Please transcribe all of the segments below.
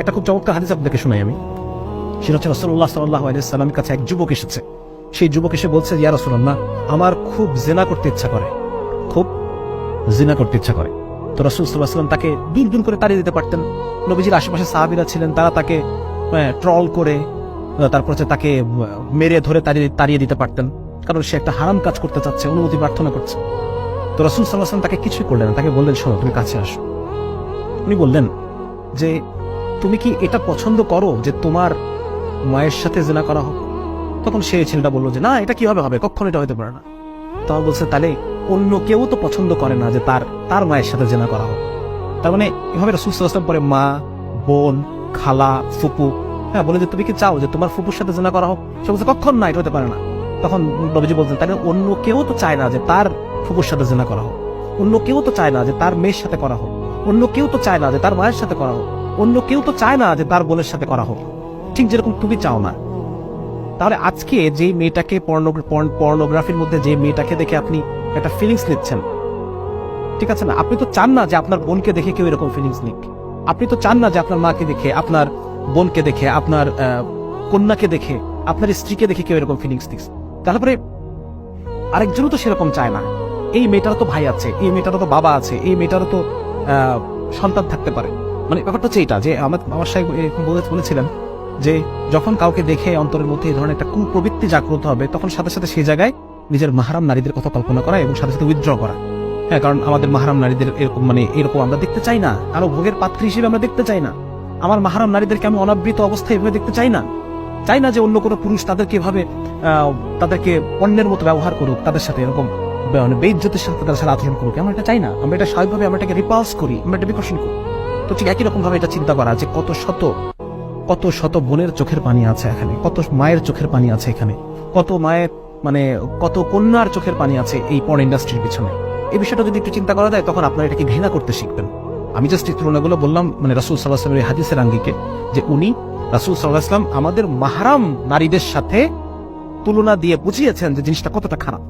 একটা খুব চমৎকার হাদিস আপনাকে শোনাই আমি। সেটা হচ্ছে রসল্লাহ সাল্লাহ আলাইসাল্লামের কাছে এক যুবক এসেছে। সেই যুবক এসে বলছে, ইয়া রসুল্লাহ আমার খুব জেনা করতে ইচ্ছা করে। খুব জিনা করতে ইচ্ছা করে। তো রসুল সাল্লাহ তাকে দূর দূর করে তাড়িয়ে দিতে পারতেন। নবীজির আশেপাশে সাহাবিরা ছিলেন, তারা তাকে ট্রল করে তারপর হচ্ছে তাকে মেরে ধরে তাড়িয়ে দিতে পারতেন। কারণ সে একটা হারাম কাজ করতে চাচ্ছে, অনুমতি প্রার্থনা করছে। তো রসুল সাল্লাহ সাল্লাম তাকে কিছুই করলেন তাকে বললেন, শোনো, তুমি কাছে আসো। উনি বললেন যে তুমি কি এটা পছন্দ করো যে তোমার মায়ের সাথে জেনা করা হোক? তখন সে ছেলেটা বলল যে, না, এটা কীভাবে হবে? কখনো এটা হতে পারে না। তখন বলছে, তাহলে অন্য কেউ তো পছন্দ করে না যে তার তার মায়ের সাথে জেনা করা হোক। তার মানে এভাবে সাল্লাম পরে মা, বোন, খালা, ফুপু হ্যাঁ বলে যে, তুমি কি চাও যে তোমার ফুপুর সাথে জেনা করা হোক? সে বলছে, কখন না, এটা হতে পারে না। তখন নবীজি বলছেন, তাহলে অন্য কেউ তো চায় না যে তার ফুপুর সাথে জেনা করা হোক। অন্য কেউ তো চায় না যে তার মেয়ের সাথে করা হোক। অন্য কেউ তো চায় না যে তার মায়ের সাথে করা হোক। অন্য কেউ তো চায় না যে তার বোনের সাথে করা হোক। ঠিক যেরকম তুমি চাও না। তাহলে আজকে যে মেয়েটাকে পর্নোগ্রাফির মধ্যে যে মেয়েটাকে দেখে আপনি একটা ফিলিংস নিচ্ছেন, ঠিক আছে না? আপনি তো চান না যে আপনার বোনকে দেখে কেউ এরকম ফিলিংস নিক। আপনি তো চান না যে আপনার মাকে দেখে, আপনার বোনকে দেখে, আপনার কন্যাকে দেখে, আপনার স্ত্রীকে দেখে কেউ এরকম ফিলিংস নিক। তারপরে আরেকজনও তো সেরকম চায় না। এই মেয়েটারও তো ভাই আছে, এই মেয়েটারও তো বাবা আছে, এই মেয়েটারও তো সন্তান থাকতে পারে। মানে ব্যাপারটা হচ্ছে এইটা যে আমার আমার সাহেব এরকম বলেছিলেন যে যখন কাউকে দেখে অন্তরের মধ্যে এই ধরনের একটা কুপ্রবৃত্তি জাগ্রত হবে, তখন সাথে সাথে সেই জায়গায় নিজের মাহারাম নারীদের কথা কল্পনা করা এবং সাথে সাথে উইথড্র করা। হ্যাঁ কারণ আমাদের মাহারাম নারীদের এরকম মানে এরকম আমরা দেখতে চাই না। আরও ভোগের পাত্রী হিসেবে আমরা দেখতে চাই না। আমার মাহারাম নারীদেরকে আমি অনাবৃত অবস্থায় এভাবে দেখতে চাই না। চাই না যে অন্য কোনো পুরুষ তাদেরকে এভাবে তাদেরকে অন্যের মতো ব্যবহার করুক, তাদের সাথে এরকম মানে সাথে তাদের সাথে আচরণ করুক। আমরা এটা চাই না। আমরা এটা স্বাভাবিকভাবে আমরা এটাকে রিপালস করি, আমরা এটা বিকর্ষণ করি। তো ঠিক একই রকম ভাবে এটা চিন্তা করা যে কত শত কত শত বোনের চোখের পানি আছে এখানে, কত মায়ের চোখের পানি আছে এখানে, কত মায়ের মানে কত কন্যার চোখের পানি আছে এই পর্ন ইন্ডাস্ট্রির পিছনে। এই বিষয়টা যদি একটু চিন্তা করা যায়, তখন আপনারা এটাকে ঘৃণা করতে শিখবেন। আমি জাস্ট এই তুলনাগুলো বললাম মানে রাসুল সাল্লাহ আসলামের হাদিসের আঙ্গিকে, যে উনি রাসুল সাল্লাহ আসলাম আমাদের মাহারাম নারীদের সাথে তুলনা দিয়ে বুঝিয়েছেন যে জিনিসটা কতটা খারাপ,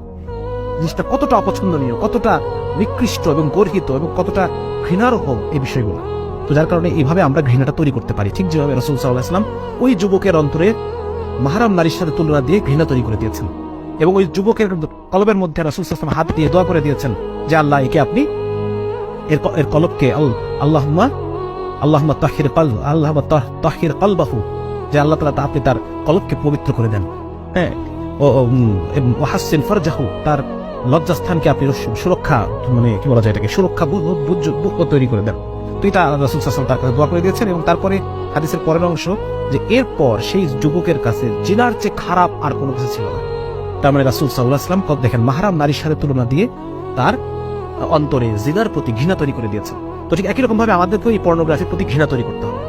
জিনিসটা কতটা অপছন্দনীয়, কতটা নিকৃষ্ট এবং গর্হিত এবং কতটা ঘৃণার হোক এই বিষয়গুলো। তো যার কারণে এইভাবে আমরা ঘৃণাটা তৈরি করতে পারি। ঠিক যেভাবে রসুল সাল্লাহ আসলাম ওই যুবকের অন্তরে মাহারাম নারীর সাথে তুলনা দিয়ে ঘৃণা তৈরি করে দিয়েছেন এবং ওই যুবকের কলবের মধ্যে রাসুল সাল্লাম হাত দিয়ে দোয়া করে দিয়েছেন যে, আল্লাহ, একে আপনি এর এর কলবকে তাহির কাল আল্লাহ তাহির যে আল্লাহ তাআলা তা- আপনি তার কলবকে পবিত্র করে দেন। হ্যাঁ ও ওয়াহাসিন ফরজাহু, তার লজ্জাস্থানকে আপনি সুরক্ষা মানে কি বলা যায় এটাকে, সুরক্ষা তৈরি করে দেন। তো রাসুল সাল্লাম তার কাছে দোয়া করে দিয়েছেন এবং তারপরে হাদিসের পরের অংশ যে এরপর সেই যুবকের কাছে জিনার চেয়ে খারাপ আর কোনো কিছু ছিল না। তার মানে রাসুল সাল্লাহ আসলাম কত দেখেন মাহারাম নারীর সাথে তুলনা দিয়ে তার অন্তরে জিনার প্রতি ঘৃণা তৈরি করে দিয়েছেন। তো ঠিক একই রকম ভাবে আমাদেরকেও এই পর্নোগ্রাফির প্রতি ঘৃণা তৈরি করতে হবে।